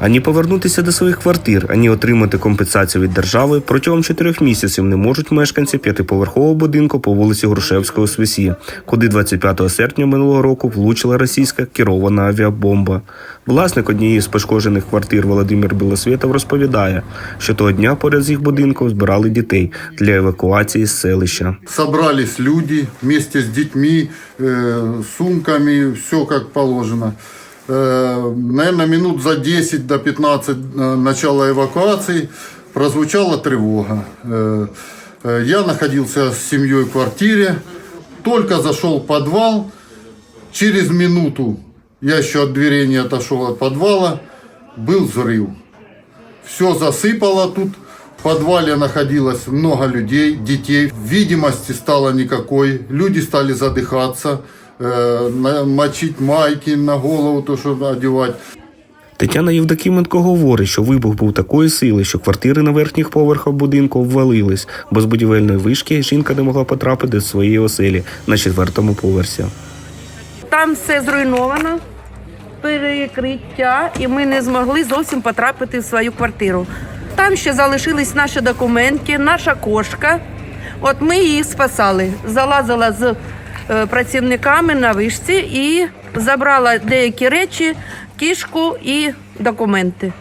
Ані повернутися до своїх квартир, ані отримати компенсацію від держави протягом чотирьох місяців не можуть мешканці п'ятиповерхового будинку по вулиці Грушевського Свісі, куди 25 серпня минулого року влучила російська керована авіабомба. Власник однієї з пошкоджених квартир Володимир Білосвєтов розповідає, що того дня поряд з їх будинком збирали дітей для евакуації з селища. Собрались люди вместе с детьми, э, сумками, все как положено. Э, наверное, минут за 10 до 15 э, начала эвакуации прозвучала тревога. Э, я находился с семьей в квартире, только зашел в подвал, через минуту я еще от дверей не отошел от подвала, был взрыв. Все засыпало тут. В подвале находилось много людей, детей. Видимости стало никакой. Люди стали задыхаться, мочить майки на голову, то, что одевать. Тетяна Євдокименко говорить, що вибух був такої сили, що квартири на верхніх поверхах будинку обвалились, бо з будівельної вишки жінка не могла потрапити до своєї оселі на четвертому поверсі. Там все зруйновано, перекриття, і ми не змогли зовсім потрапити в свою квартиру. Там ще залишились наші документи, наша кошка. От ми її спасали. Залазила з е, працівниками на вишці і забрала деякі речі, кішку і документи.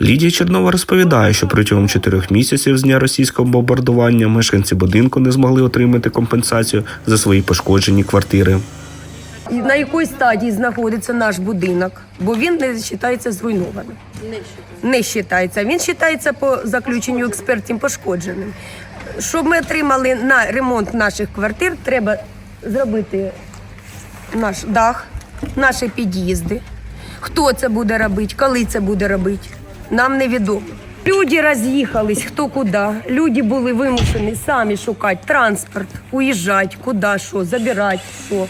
Лідія Чернова розповідає, що протягом чотирьох місяців з дня російського бомбардування мешканці будинку не змогли отримати компенсацію за свої пошкоджені квартири. І на якій стадії знаходиться наш будинок, бо він не вважається зруйнованим. Не вважається. Він вважається по заключенню експертів пошкодженим. Щоб ми отримали на ремонт наших квартир, треба зробити наш дах, наші під'їзди. Хто це буде робити, коли це буде робити, нам невідомо. Люди роз'їхались хто куди. Люди були вимушені самі шукати транспорт, уїжджати, куди, що, забирати, що.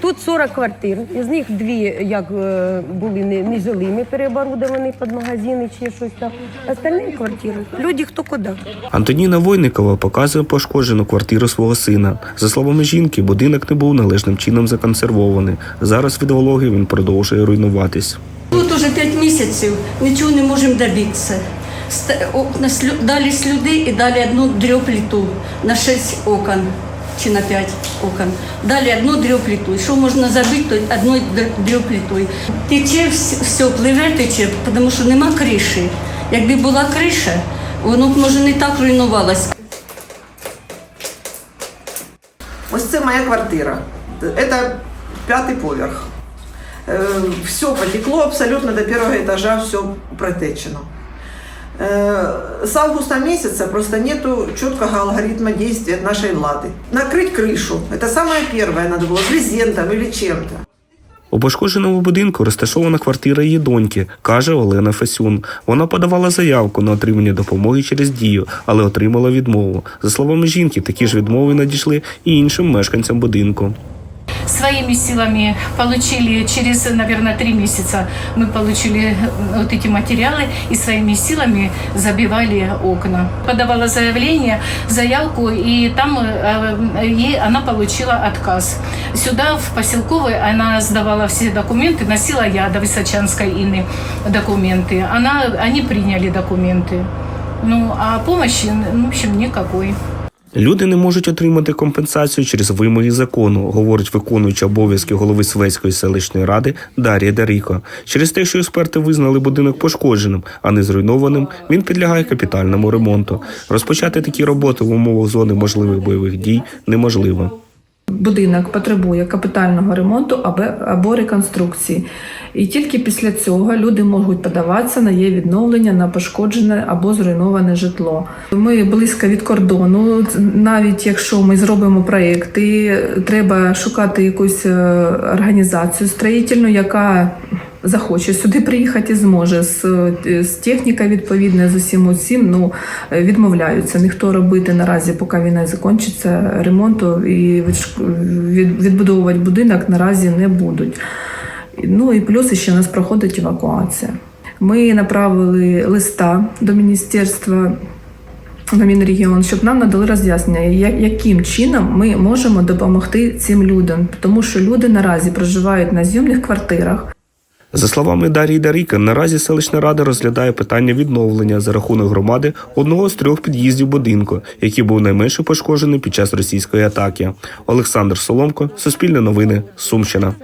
Тут 40 квартир, із них дві як е, були не- нежилими, переоборудовані під магазини чи щось там. Остальні квартири, люди хто куди. Антоніна Войникова показує пошкоджену квартиру свого сина. За словами жінки, будинок не був належним чином законсервований. Зараз від вологи він продовжує руйнуватись. Тут уже 5 місяців нічого не можемо добитися. Дали слюди і дали одну дрьопліту на 6 окон чи на 5 окон. Дали одну дрьопліту. Що можна забити, то одною др- дрьоплітою. Тече все, пливе тече, тому що нема криші. Якби була криша, воно б може не так руйнувалося. Ось це моя квартира. Это п'ятий поверх. Все потекло абсолютно до первого этажа, все протечено. Э, С августа месяца просто нету четкого алгоритма действия нашей влады. Накрыть крышу. Это самое первое надо было брезентом или чем-то. У пошкодженому будинку розташована квартира її доньки, каже Олена Фесюн. Вона подавала заявку на отримання допомоги через дію, але отримала відмову. За словами жінки, такі ж відмови надійшли і іншим мешканцям будинку. Своими силами получили через, наверное, три месяца мы получили э, вот эти материалы и своими силами забивали окна. Подавала заявление, заявку, и там э, ей она получила отказ. Сюда, в поселковый, она сдавала все документы, носила я до Высочанской Инны документы. Она, они приняли документы. Ну, а помощи, в общем, никакой. Люди не можуть отримати компенсацію через вимоги закону, говорить виконуюча обов'язки голови Свецької селищної ради Дар'я Даріко. Через те, що експерти визнали будинок пошкодженим, а не зруйнованим, він підлягає капітальному ремонту. Розпочати такі роботи в умовах зони можливих бойових дій неможливо. Будинок потребує капітального ремонту або реконструкції. І тільки після цього люди можуть подаватися на є відновлення на пошкоджене або зруйноване житло. Ми близько від кордону. Навіть якщо ми зробимо проєкти, треба шукати якусь е, організацію строїтельну, яка захоче сюди приїхати і зможе з, з технікою відповідно з усім усім. Ну відмовляються. Ніхто робити наразі, поки війна закінчиться, ремонту і відбудовувати будинок наразі не будуть. Ну і плюс ще у нас проходить евакуація. Ми направили листа до міністерства на Мінрегіон, щоб нам надали роз'яснення, яким чином ми можемо допомогти цим людям, тому що люди наразі проживають на зйомних квартирах. За словами Дарії Даріка, наразі селищна рада розглядає питання відновлення за рахунок громади одного з трьох під'їздів будинку, який був найменше пошкоджений під час російської атаки. Олександр Соломко, Суспільне новини, Сумщина.